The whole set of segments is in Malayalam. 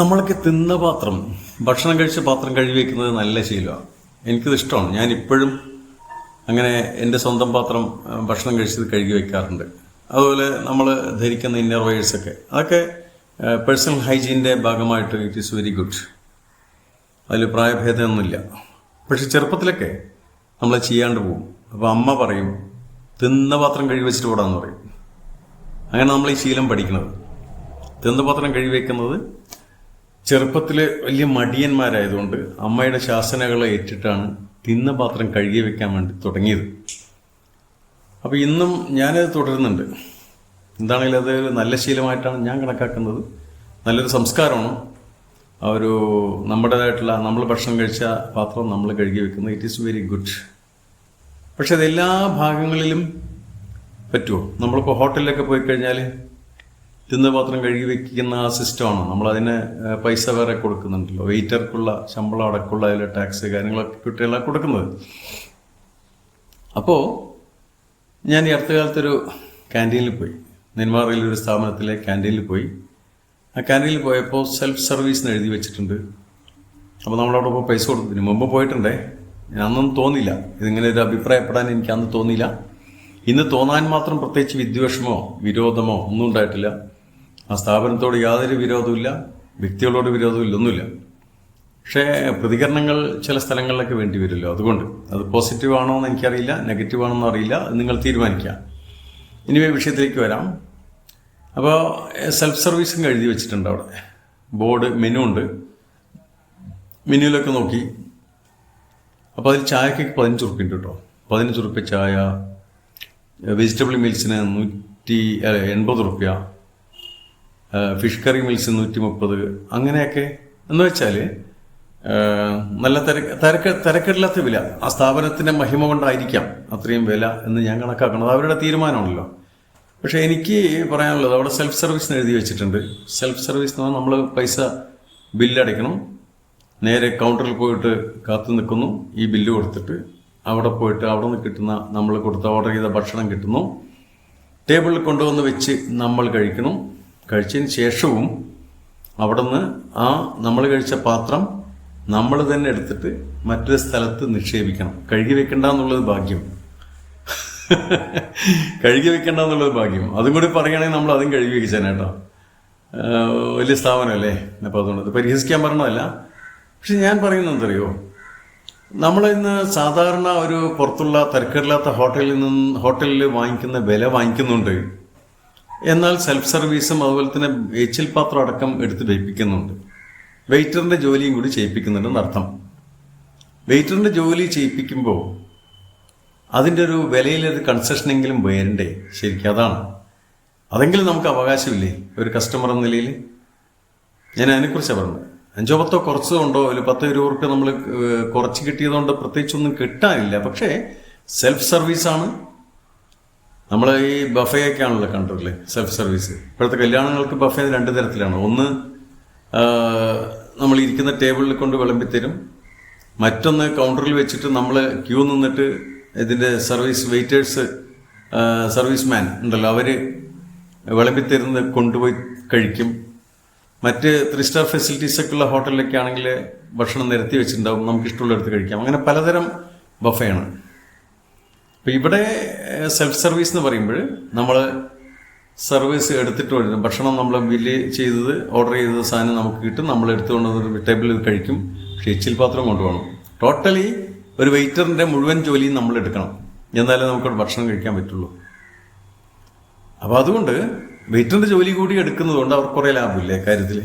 നമ്മളൊക്കെ തിന്ന പാത്രം ഭക്ഷണം കഴിച്ച പാത്രം കഴുകി വെക്കുന്നത് നല്ല ശീലമാണ്. എനിക്കത് ഇഷ്ടമാണ്. ഞാൻ ഇപ്പോഴും അങ്ങനെ എന്റെ സ്വന്തം പാത്രം ഭക്ഷണം കഴിച്ചത് കഴുകി വെക്കാറുണ്ട്. അതുപോലെ നമ്മൾ ധരിക്കുന്ന ഇന്നർ വയേഴ്സൊക്കെ അതൊക്കെ പേഴ്സണൽ ഹൈജീന്റെ ഭാഗമായിട്ട് ഇറ്റ് ഈസ് വെരി ഗുഡ് അതിൽ പ്രായഭേദമൊന്നുമില്ല. പക്ഷെ ചെറുപ്പത്തിലൊക്കെ നമ്മൾ ചെയ്യാണ്ട് പോകും. അപ്പോൾ അമ്മ പറയും തിന്ന പാത്രം കഴുകി വെച്ചിട്ട് പോടാന്ന് പറയും. അങ്ങനെ നമ്മൾ ഈ ശീലം പഠിക്കുന്നത്. തിന്ന പാത്രം കഴുകി വെക്കുന്നത് ചെറുപ്പത്തിൽ വലിയ മടിയന്മാരായതുകൊണ്ട് അമ്മയുടെ ശാസനകളെ ഏറ്റിട്ടാണ് തിന്ന പാത്രം കഴുകി വെക്കാൻ വേണ്ടി തുടങ്ങിയത്. അപ്പോൾ ഇന്നും ഞാനത് തുടരുന്നുണ്ട്. എന്താണെങ്കിലും അത് നല്ല ശീലമായിട്ടാണ് ഞാൻ കണക്കാക്കുന്നത്. നല്ലൊരു സംസ്കാരമാണ്. ആ ഒരു നമ്മുടേതായിട്ടുള്ള നമ്മൾ ഭക്ഷണം കഴിച്ച പാത്രം നമ്മൾ കഴുകി വെക്കുന്നത്. ഇറ്റ് ഈസ് വെരി ഗുഡ് പക്ഷെ അത് എല്ലാ ഭാഗങ്ങളിലും പറ്റുമോ? നമ്മളിപ്പോൾ ഹോട്ടലിലൊക്കെ പോയി കഴിഞ്ഞാൽ തിന്ന പാത്രം കഴുകി വെക്കുന്ന ആ സിസ്റ്റമാണ് നമ്മൾ അതിന് പൈസ വേറെ കൊടുക്കുന്നുണ്ടല്ലോ. വെയിറ്റർക്കുള്ള ശമ്പളം അടക്കമുള്ള അതിലെ ടാക്സ് കാര്യങ്ങളൊക്കെ കുട്ടികളെ കൊടുക്കുന്നത്. അപ്പോൾ ഞാൻ ഈ അടുത്ത കാലത്തൊരു ക്യാന്റീനിൽ പോയി. നെന്മാറയിൽ ഒരു സ്ഥാപനത്തിലെ ക്യാന്റീനിൽ പോയി. ആ ക്യാന്റീനിൽ പോയപ്പോൾ സെൽഫ് സർവീസ് എഴുതി വെച്ചിട്ടുണ്ട്. അപ്പോൾ നമ്മളവിടെ പോയി പൈസ കൊടുത്തതിന് മുമ്പ് പോയിട്ടുണ്ടേ അന്നും തോന്നില്ല ഇതിങ്ങനെ ഒരു അഭിപ്രായപ്പെടാൻ എനിക്ക് അന്ന് തോന്നിയില്ല. ഇന്ന് തോന്നാൻ മാത്രം പ്രത്യേകിച്ച് വിദ്വേഷമോ വിരോധമോ ഒന്നും ഉണ്ടായിട്ടില്ല. ആ സ്ഥാപനത്തോട് യാതൊരു വിരോധമില്ല വ്യക്തികളോട് വിരോധമില്ല ഒന്നുമില്ല. പക്ഷേ പ്രതികരണങ്ങൾ ചില സ്ഥലങ്ങളിലൊക്കെ വേണ്ടി വരുമല്ലോ. അതുകൊണ്ട് അത് പോസിറ്റീവ് ആണോ എന്ന് എനിക്കറിയില്ല നെഗറ്റീവ് ആണോ അറിയില്ല നിങ്ങൾ തീരുമാനിക്കാം. ഇനി വിഷയത്തിലേക്ക് വരാം. അപ്പോൾ സെൽഫ് സർവീസും എഴുതി വെച്ചിട്ടുണ്ട് അവിടെ. ബോർഡ് മെനു ഉണ്ട്. മെനുവിലൊക്കെ നോക്കി. അപ്പോൾ അതിൽ ചായക്ക് പതിനഞ്ച് ഉറുപ്പ്യ ഉണ്ട് കേട്ടോ. പതിനഞ്ച് ഉറുപ്പ്യ ചായ വെജിറ്റബിൾ മീൽസിന് നൂറ്റി എൺപത് ഉറുപ്പ്യ ഫിഷ് കറി മീൽസ് നൂറ്റി മുപ്പത് അങ്ങനെയൊക്കെ. എന്ന് വെച്ചാൽ നല്ല തിരക്ക് തിരക്ക് തിരക്കിടില്ലാത്ത വില. ആ സ്ഥാപനത്തിന്റെ മഹിമ കൊണ്ടായിരിക്കാം അത്രയും വില എന്ന് ഞാൻ കണക്കാക്കണം അവരുടെ തീരുമാനമാണല്ലോ. പക്ഷേ എനിക്ക് പറയാനുള്ളത് അവിടെ സെൽഫ് സർവീസ് എഴുതി വെച്ചിട്ടുണ്ട്. സെൽഫ് സർവീസ് എന്ന് പറഞ്ഞാൽ നമ്മൾ പൈസ ബില്ലടയ്ക്കണം നേരെ കൗണ്ടറിൽ പോയിട്ട് കാത്തു നിൽക്കുന്നു. ഈ ബില്ല് കൊടുത്തിട്ട് അവിടെ പോയിട്ട് അവിടെ നിന്ന് കിട്ടുന്ന നമ്മൾ കൊടുത്ത ഓർഡർ ചെയ്ത ഭക്ഷണം കിട്ടുന്നു. ടേബിളിൽ കൊണ്ടുവന്ന് വെച്ച് നമ്മൾ കഴിക്കണം. കഴിച്ചതിന് ശേഷവും അവിടുന്ന് ആ നമ്മൾ കഴിച്ച പാത്രം നമ്മൾ തന്നെ എടുത്തിട്ട് മറ്റൊരു സ്ഥലത്ത് നിക്ഷേപിക്കണം. കഴുകി വെക്കണ്ട എന്നുള്ളത് ഭാഗ്യം. കഴുകി വെക്കണ്ട എന്നുള്ളത് ഭാഗ്യം. അതും കൂടി പറയുകയാണെങ്കിൽ നമ്മൾ അതും കഴുകി വെച്ചേനേട്ടോ വലിയ സ്ഥാപനമല്ലേ? അപ്പോൾ അതുകൊണ്ട് പരിഹസിക്കാൻ പറഞ്ഞതല്ല. പക്ഷെ ഞാൻ പറയുന്നത് എന്തറിയോ? നമ്മൾ ഇന്ന് സാധാരണ ഒരു പുറത്തുള്ള തിരക്കില്ലാത്ത ഹോട്ടലിൽ നിന്ന് ഹോട്ടലിൽ വാങ്ങിക്കുന്ന വില വാങ്ങിക്കുന്നുണ്ട്. എന്നാൽ സെൽഫ് സർവീസും അതുപോലെ തന്നെ എച്ചിൽ പാത്രം അടക്കം എടുത്ത് ചെയ്യിപ്പിക്കുന്നുണ്ട് വെയിറ്ററിന്റെ ജോലിയും കൂടി ചെയ്യിപ്പിക്കുന്നുണ്ടെന്ന് അർത്ഥം വെയിറ്ററിന്റെ ജോലി ചെയ്യിപ്പിക്കുമ്പോൾ അതിന്റെ ഒരു വിലയിലൊരു കൺസെഷനെങ്കിലും വരണ്ടേ ശരിക്കും അതാണ്. അതെങ്കിലും നമുക്ക് അവകാശമില്ലേ? ഒരു കസ്റ്റമർ എന്ന നിലയിൽ. ഞാൻ അതിനെക്കുറിച്ചാണ് പറഞ്ഞത്. അഞ്ചോ പത്തോ കുറച്ചോ ഉണ്ടോ ഒരു പത്തോ ഇരുപത് റുപ്യ നമ്മൾ കുറച്ച് കിട്ടിയതുകൊണ്ട് പ്രത്യേകിച്ചൊന്നും കിട്ടാനില്ല. പക്ഷേ സെൽഫ് സർവീസാണ് നമ്മൾ ഈ ബഫയൊക്കെ ആണല്ലോ കണ്ടിട്ടില്ലേ സെൽഫ് സർവീസ് ഇപ്പോഴത്തെ കല്യാണങ്ങൾക്ക് ബഫേ രണ്ട് തരത്തിലാണ്. ഒന്ന് നമ്മൾ ഇരിക്കുന്ന ടേബിളിൽ കൊണ്ട് വിളമ്പിത്തരും മറ്റൊന്ന് കൗണ്ടറിൽ വെച്ചിട്ട് നമ്മൾ ക്യൂ നിന്നിട്ട് ഇതിന്റെ സർവീസ് വെയിറ്റേഴ്സ് സർവീസ് മാൻ ഉണ്ടല്ലോ അവർ വിളമ്പിത്തരുന്നത് കൊണ്ടുപോയി കഴിക്കും. മറ്റ് ത്രീ സ്റ്റാർ ഫെസിലിറ്റീസ് ഒക്കെ ഉള്ള ഹോട്ടലിലൊക്കെ ആണെങ്കിൽ ഭക്ഷണം നിരത്തി വെച്ചിട്ടുണ്ടാവും. നമുക്ക് ഇഷ്ടമുള്ള എടുത്ത് കഴിക്കാം. അങ്ങനെ പലതരം ബഫയാണ്. അപ്പോൾ ഇവിടെ സെൽഫ് സർവീസ് എന്ന് പറയുമ്പോൾ നമ്മൾ സർവീസ് എടുത്തിട്ട് വരും. ഭക്ഷണം നമ്മൾ ബില്ല് ചെയ്തത് ഓർഡർ ചെയ്ത സാധനം നമുക്ക് കിട്ടും. നമ്മൾ എടുത്തുകൊണ്ട് ടേബിളിൽ കഴിക്കും. പക്ഷേ എച്ചിൽ പാത്രം കൊണ്ടുപോകണം ടോട്ടലി ഒരു വെയിറ്ററിന്റെ മുഴുവൻ ജോലിയും നമ്മൾ എടുക്കണം. എന്നാലേ നമുക്ക് ഭക്ഷണം കഴിക്കാൻ പറ്റുള്ളൂ. അപ്പോൾ അതുകൊണ്ട് വെയിറ്ററിന്റെ ജോലി കൂടി എടുക്കുന്നതുകൊണ്ട് അവർക്ക് കുറേ ലാഭമില്ലേ കാര്യത്തിൽ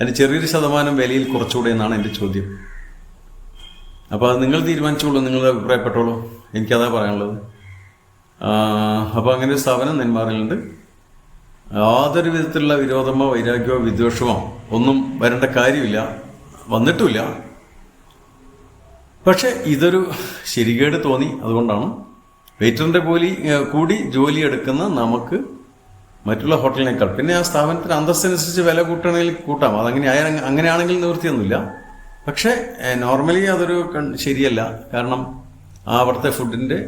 അതിന് ചെറിയൊരു ശതമാനം വിലയിൽ കുറച്ചുകൂടെ എന്നാണ് എന്റെ ചോദ്യം. അപ്പോൾ അത് നിങ്ങൾ തീരുമാനിച്ചോളൂ നിങ്ങൾ അഭിപ്രായപ്പെട്ടോളൂ. എനിക്കതാ പറയാനുള്ളത്. അപ്പോൾ അങ്ങനെ ഒരു സ്ഥാപനം നെന്മാറിലുണ്ട് യാതൊരു വിധത്തിലുള്ള വിരോധമോ വൈരാഗ്യമോ വിദ്വേഷമോ ഒന്നും വരേണ്ട കാര്യമില്ല. വന്നിട്ടുമില്ല. പക്ഷേ ഇതൊരു ശരികേട് തോന്നി അതുകൊണ്ടാണ്. വെയിറ്ററിന്റെ പോലി കൂടി ജോലി എടുക്കുന്ന നമുക്ക് മറ്റുള്ള ഹോട്ടലിനേക്കാൾ. പിന്നെ ആ സ്ഥാപനത്തിന് അന്തസ്സനുസരിച്ച് വില കൂട്ടണമെങ്കിൽ കൂട്ടാം. അതങ്ങനെ അങ്ങനെയാണെങ്കിൽ നിവൃത്തിയൊന്നുമില്ല. പക്ഷേ നോർമലി അതൊരു ശരിയല്ല. കാരണം അവിടുത്തെ ഫുഡിന്റെ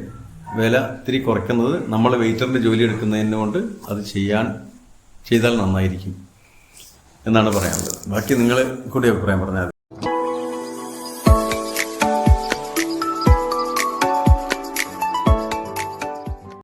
വില ഇത്തിരി കുറയ്ക്കുന്നത് നമ്മൾ വെയിറ്ററിന്റെ ജോലി എടുക്കുന്നതിനെ കൊണ്ട് അത് ചെയ്യാൻ ചെയ്താൽ നന്നായിരിക്കും എന്നാണ് പറയാനുള്ളത്. ബാക്കി നിങ്ങൾ കൂടി അഭിപ്രായം പറഞ്ഞാൽ